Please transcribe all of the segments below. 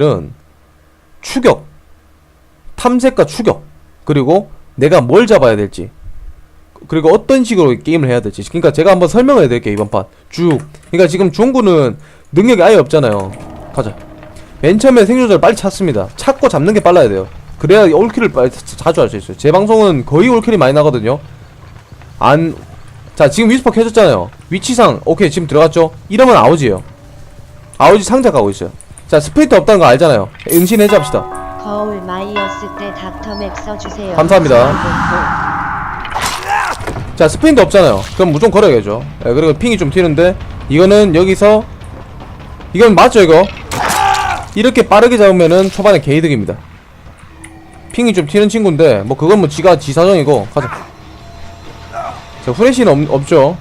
은 추격, 탐색과 추격, 그리고 내가 뭘 잡아야 될지, 그리고 어떤 식으로 게임을 해야 될지. 그러니까 제가 한번 설명을 해드릴게요 이번 판 쭉. 그러니까 지금 중구는 능력이 아예 없잖아요. 가자. 맨 처음에 생존자를 빨리 찾습니다. 찾고 잡는 게 빨라야 돼요. 그래야 올킬을 빨리 자- 자주 할 수 있어요. 제 방송은 거의 올킬이 많이 나거든요. 안, 자 지금 위스퍼 켜졌잖아요. 위치상 오케이 지금 들어갔죠. 이러면 아우지예요. 아우지 상자 가고 있어요. 자 스프린트 없다는 거 알잖아요. 응신해자 합시다. 거울 마이어스 때 닥터맥 써주세요. 감사합니다. 자 스프린트 없잖아요. 그럼 무조건 걸어야겠죠. 예, 그리고 핑이 좀 튀는데 이거는 여기서 이건 맞죠 이거? 이렇게 빠르게 잡으면은 초반에 개이득입니다. 핑이 좀 튀는 친구인데 뭐 그건 뭐 지가 지사정이고 가자. 자 후레쉬는 없, 없죠.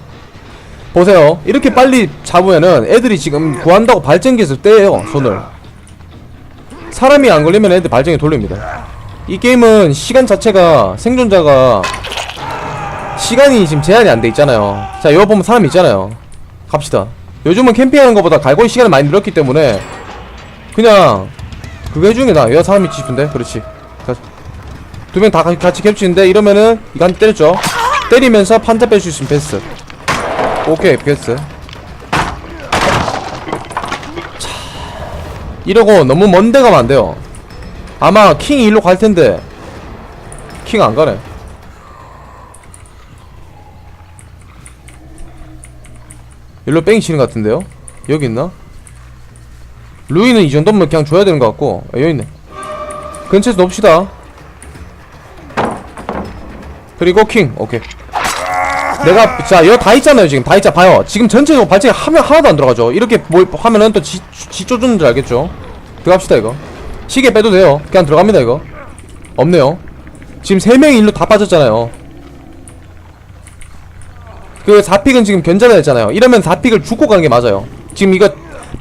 보세요. 이렇게 빨리 잡으면은 애들이 지금 구한다고 발전기에서 떼요 손을. 사람이 안 걸리면 애들 발전기 돌립니다. 이 게임은 시간 자체가 생존자가 시간이 지금 제한이 안 돼 있잖아요. 자, 이거 보면 사람 있잖아요. 갑시다. 요즘은 캠핑하는 것보다 갈고리 시간을 많이 늘었기 때문에 그냥 그거 해주는 게 나아. 여 사람 있지 싶은데, 그렇지. 두 명 다 같이 겹치는데 이러면은 이거 한대 때렸죠. 때리면서 판자 뺄 수 있으면 패스. 오케이. 자, 이러고 너무 먼데 가면 안 돼요. 아마 킹이 일로 갈 텐데 킹 안 가네. 일로 뺑이 치는 것 같은데요? 여기 있나? 루이는 이 정도면 그냥 줘야 되는 것 같고 아, 여기 있네. 근처에서 놉시다. 그리고 킹 오케이. 내가 자 여기 다 있잖아요 지금. 다 있자 봐요. 지금 전체적으로 발전기 하면 하나도 안 들어가죠. 이렇게 뭐 하면은 또 지, 지 쪼주는 줄 알겠죠? 들어갑시다 이거. 시계 빼도 돼요. 그냥 들어갑니다 이거. 없네요. 지금 3명이 일로 다 빠졌잖아요. 그 4픽은 지금 견제가 됐잖아요. 이러면 4픽을 죽고 가는 게 맞아요. 지금 이거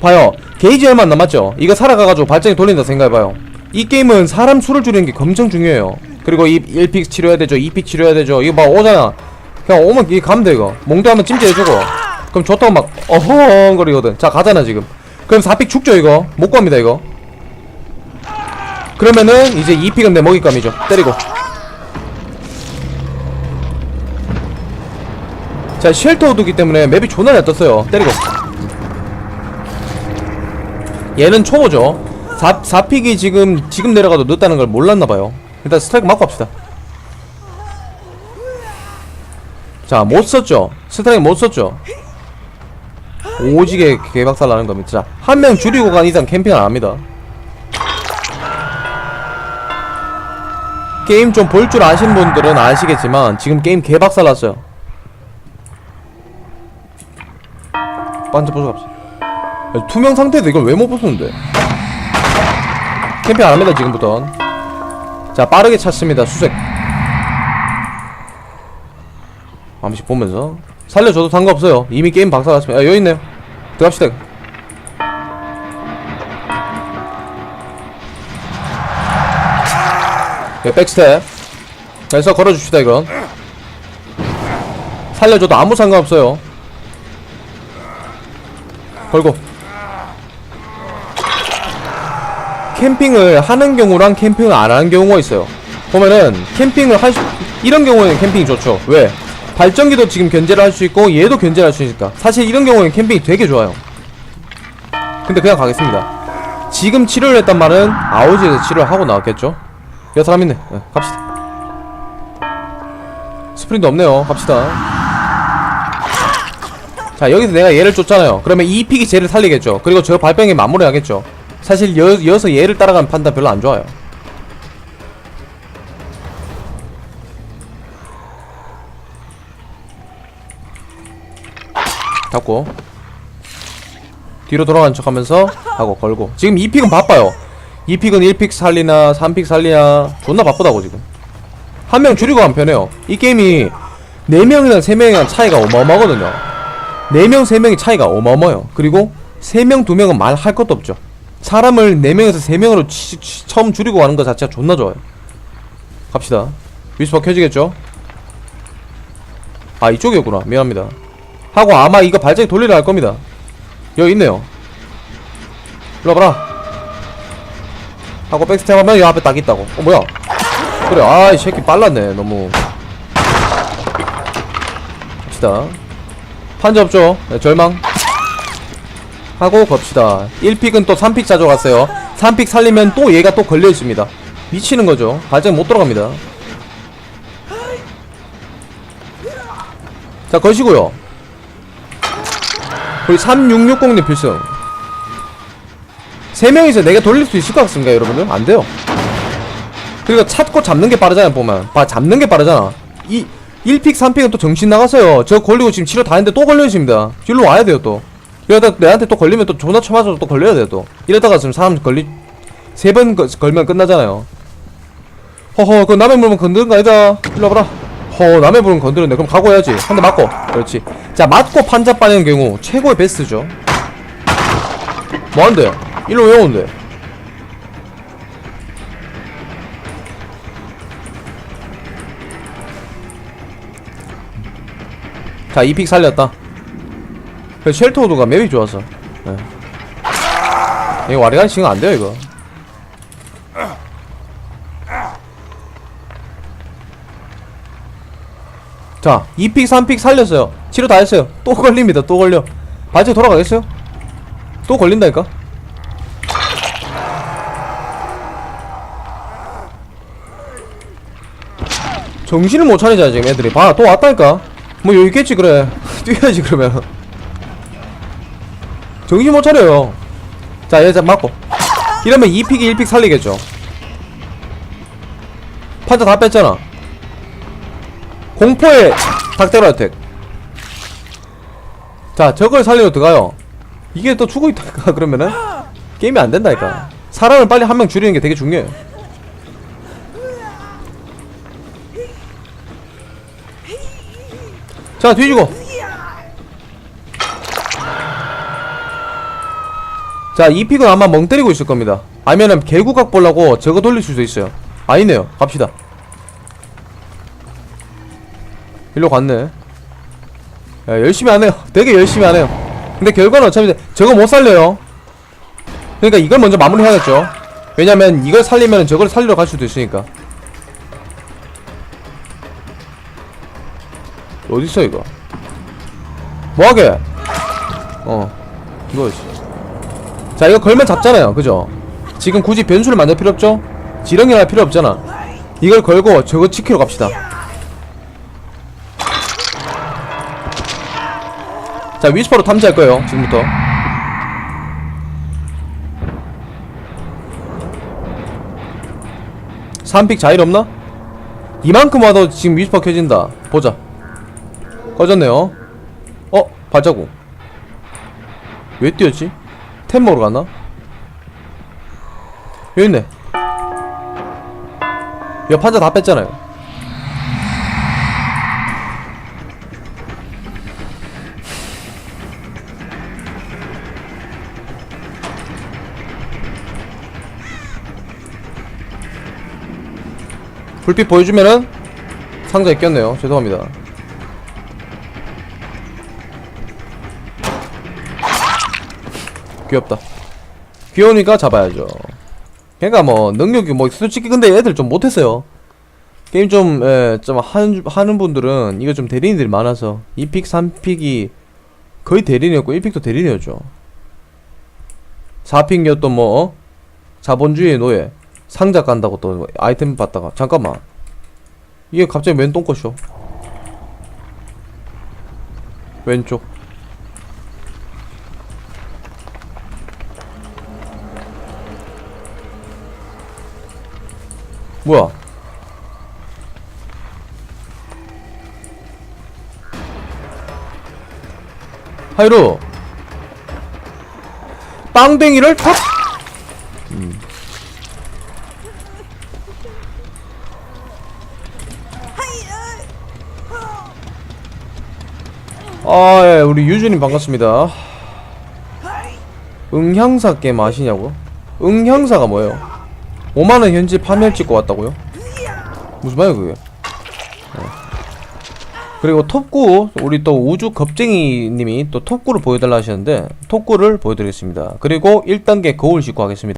봐요. 게이지 얼마 안 남았죠? 이거 살아가가지고 발전기 돌린다 생각해봐요. 이 게임은 사람 수를 줄이는 게 엄청 중요해요. 그리고 이 1픽 치료해야 되죠 2픽 치료해야 되죠. 이거 봐 오잖아 그냥 오면 이게 가면 돼 이거. 몽도 한번 찜질해주고. 그럼 좋다고 막 어허거리거든. 자 가잖아 지금. 그럼 4픽 죽죠 이거? 못 갑니다 이거. 그러면은 이제 2픽은 내 먹잇감이죠. 때리고. 자 쉘터 두기 때문에 맵이 존나 잘 떴어요. 때리고. 얘는 초보죠. 4, 4픽이 지금 지금 내려가도 늦다는 걸 몰랐나봐요. 일단 스트라이크 맞고 합시다 자 못 썼죠? 스트라이크 못 썼죠? 오지게 개박살 나는 겁니다. 자 한 명 줄이고 간 이상 캠핑 안 합니다. 게임 좀 볼 줄 아신 분들은 아시겠지만 지금 게임 개박살 났어요. 반짝 보러 갑시다. 야, 투명 상태에서 이걸 왜 못 부수는데? 캠핑 안 합니다 지금부터 자 빠르게 찾습니다 수색 한 번씩 보면서. 살려줘도 상관없어요. 이미 게임 박살났습니다. 야 여기 있네요. 들어갑시다. 네, 백스텝. 그래서 걸어줍시다 이건. 살려줘도 아무 상관없어요. 걸고. 캠핑을 하는 경우랑 캠핑을 안 하는 경우가 있어요. 보면은 캠핑을 할 수, 이런 경우에는 캠핑이 좋죠. 왜? 발전기도 지금 견제를 할 수 있고 얘도 견제를 할 수 있으니까. 사실 이런 경우에는 캠핑이 되게 좋아요. 근데 그냥 가겠습니다. 지금 치료를 했단 말은 아우지에서 치료를 하고 나왔겠죠? 여기 사람 있네. 네, 갑시다. 스프린트 없네요. 갑시다. 자 여기서 내가 얘를 쫓잖아요. 그러면 이 픽이 쟤를 살리겠죠. 그리고 저 발병에 마무리하겠죠. 사실 여, 여기서 얘를 따라가는 판단 별로 안 좋아요 잡고 뒤로 돌아간 척 하면서 하고 걸고. 지금 2픽은 바빠요. 2픽은 1픽 살리나 3픽 살리나 존나 바쁘다고 지금. 한 명 줄이고 가면 편해요. 이 게임이 4명이랑 3명이랑 차이가 어마어마하거든요. 4명 3명이 차이가 어마어마해요. 그리고 3명 2명은 말할 것도 없죠. 사람을 4명에서 3명으로 치, 치- 처음 줄이고 가는 것 자체가 존나 좋아요. 갑시다. 위스퍼 켜지겠죠? 아 이쪽이었구나. 미안합니다 하고 아마 이거 발전기 돌리려 할 겁니다. 여기 있네요. 일로 와봐라. 하고 백스텝 하면 요 앞에 딱 있다고. 어 뭐야? 그래 아이 새끼 빨랐네 너무. 갑시다. 판자 없죠? 네, 절망. 하고 갑시다. 1픽은 또 3픽 가져갔어요. 3픽 살리면 또 얘가 또 걸려있습니다. 미치는 거죠. 발전 못 들어갑니다. 자 거시고요 우리 3660님 필승. 3명이서 내가 돌릴 수 있을 것 같습니까 여러분들? 안 돼요. 그리고 찾고 잡는 게 빠르잖아요 보면. 봐 잡는 게 빠르잖아. 이 1픽 3픽은 또 정신 나갔어요. 저 걸리고 지금 치료 다 했는데 또 걸려있습니다. 일로 와야 돼요 또. 이러다 내한테 또 걸리면 또 존나 쳐맞아서 또 걸려야 돼요 또. 이러다가 지금 사람 걸리 세 번 걸면 끝나잖아요. 허허 그 남의 물건 건드는 거 아니다. 일로 와봐라 허 남의 물건 건드렸네. 그럼 각오해야지. 한 대 맞고. 그렇지. 자 맞고 판자 빠지는 경우 최고의 베스트죠. 뭐한대 일로 왜 오는데? 자 2픽 살렸다. 그 쉘터우드가 맵이 좋아서. 네. 이거 와리가리 치면 안 돼요 이거 자 2픽 3픽 살렸어요. 치료 다 했어요. 또 걸립니다. 또 걸려. 발제 돌아가겠어요? 또 걸린다니까? 정신을 못 차리잖아 지금 애들이. 봐 또 왔다니까. 뭐 여기 있겠지 그래. 뛰어야지 그러면. 정신 못 차려요. 자 얘자 맞고. 이러면 2픽이 1픽 살리겠죠. 판자 다 뺐잖아 공포의 닥테로 어택 자 저걸 살리러 들어가요 이게 또 죽어있다니까 그러면은 게임이 안 된다니까 사람을 빨리 한 명 줄이는 게 되게 중요해요 자 뒤지고 자, 이 픽은 아마 멍 때리고 있을 겁니다. 아니면은 개구각 보려고 저거 돌릴 수도 있어요. 아니네요. 갑시다. 일로 갔네. 야, 열심히 하네요. 되게 열심히 하네요. 근데 결과는 어차피 저거 못 살려요. 그러니까 이걸 먼저 마무리해야겠죠. 왜냐면 이걸 살리면 저걸 살리러 갈 수도 있으니까. 어딨어 이거? 뭐하게? 어, 이거지. 자 이거 걸면 잡잖아요 그죠 지금 굳이 변수를 만들 필요 없죠 지렁이 할 필요 없잖아 이걸 걸고 저거 지키러 갑시다 자 위스퍼로 탐지할 거예요 지금부터 삼픽 자일 없나? 이만큼 와도 지금 위스퍼 켜진다 보자 꺼졌네요 어? 발자국 왜 뛰었지? 템 먹으러 갔나? 여기 있네 야 판자 다 뺐잖아요 불빛 보여주면은 상자에 꼈네요. 죄송합니다. 귀엽다. 귀여우니까 잡아야죠. 걔가 뭐 능력이 뭐 솔직히 근데 애들 좀 못했어요. 게임 좀, 예, 좀 하는, 하는 분들은 이거 좀 대리인들이 많아서 2픽 3픽이 거의 대리인이었고 1픽도 대리인이었죠. 4픽이었던 뭐 어? 자본주의의 노예 상자 간다고 또 아이템 받다가. 잠깐만. 이게 갑자기 웬 똥꼬쇼 왼쪽. 뭐야? 하이루 빵댕이를 탁! 음. 아, 예, 우리 유주님 반갑습니다. 응향사 게임 아시냐고요? 응향사가 뭐예요? 5만원 현질 판매를 찍고 왔다고요? 무슨 말이야 그게 어. 그리고 톱구 우리 또 우주 겁쟁이님이 또 톱구를 보여달라 하셨는데 톱구를 보여드리겠습니다 그리고 1단계 거울 싣고 하겠습니다